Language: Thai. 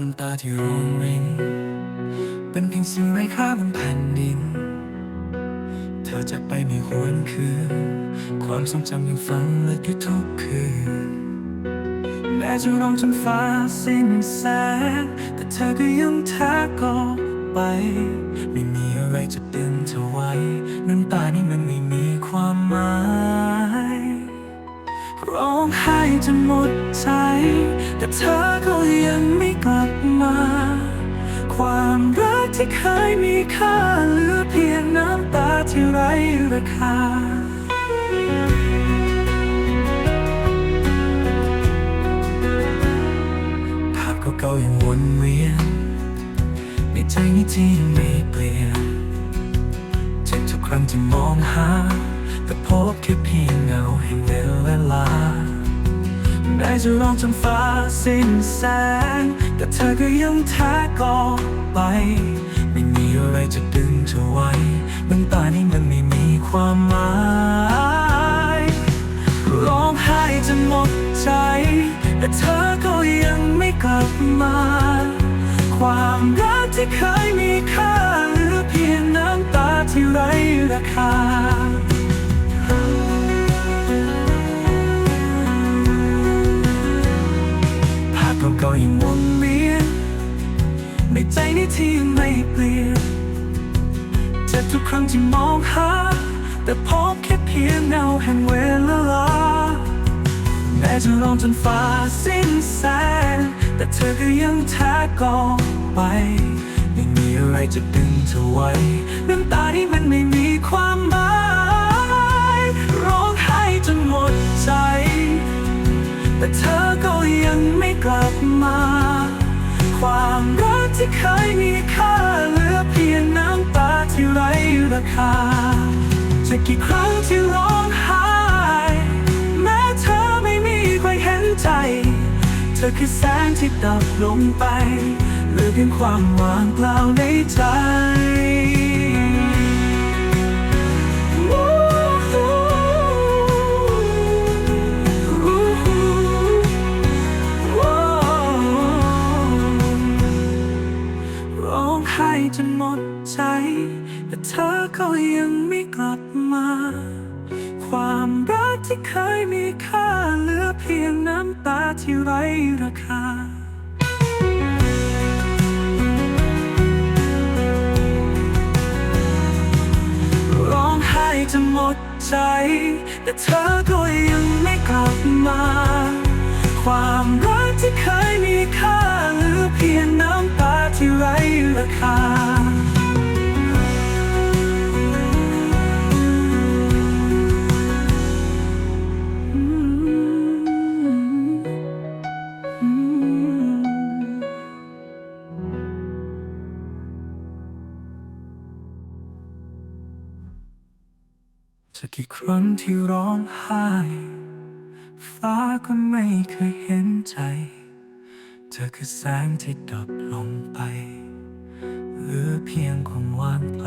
น้ำตาที่รวงรินเป็นเพียงสิ่งไร้ค่าบนแผ่นดิน เธอจะไปไม่หวนคืน ความทรงจำยังฝังลึกอยู่ทุกคืน แม้จะร้องจนฟ้าสิ้นแสงแต่เธอก็ยังแท้ก็ไป ไม่มีอะไรจะดึงเธอไว้ น้ำตานี่มันไม่มีความหมายร้องไห้จนหมดใจ แต่เธอก็ยังไม่ ที่เคยมีค่าเหลือเพียงน้ำตาที่ไร้ราคาภาพเก่าๆยังวนเวียนในใจนี้ที่ยังไม่เปลี่ยนเจ็บทุกครั้งที่มองหา แต่พบแค่เพียงเงาแห่งเวลาแม้จะร้องจนฟ้าสิ้นแสง แต่เธอก็ยังแท้ก่อไป อะไรจะดึงเธอไว้น้ำตานี้มันไม่มีความหมายร้องไห้จนหมดใจ แต่เธอก็ยังไม่กลับมา ความรักที่เคยมีค่าหลือเพียงน้ำตาที่ไร้ราคาภาพเก่าๆยังวนเวียน ในใจนี้ที่ยังไม่เปลี่ยนเจ็บทุกครั้งที่มองหา แต่พบแค่เพียงเงาแห่งเวลาแม้จะร้องจนฟ้าสิ้นแสงแต่เธอก็ยังแท้ก่อไปไม่มีอะไรจะดึงเธอไว้น้ำตาที่มันไม่มีความหมาย ร้องไห้จนหมดใจ แต่เธอก็ยังไม่กลับ่เคยมีค่าเหลือเพียงน้ำตาที่ไร้ราคา จะกี่ครั้งที่ร้องไห้แม้เธอไม่มีใครเห็นใจ เธอคือแสงที่ดับลงไปเหลือเพียงความว่างเปล่าในใจ เธอก็ยังไม่กลับมา ความรักที่เคยมีค่าเหลือเพียงน้ำตาที่ไร้ราคาร้องไห้จนหมดใจ แต่เธอก็ยังไม่กลับมา ความรักที่เคยมีค่าเหลือเพียงน้ำตาที่ไร้ราคา สักกี่ครั้งที่ร้องไห้ ฟ้าก็ไม่เคยเห็นใจ เธอคือแสงที่ดับลงไป เหลือเพียงความว่างเป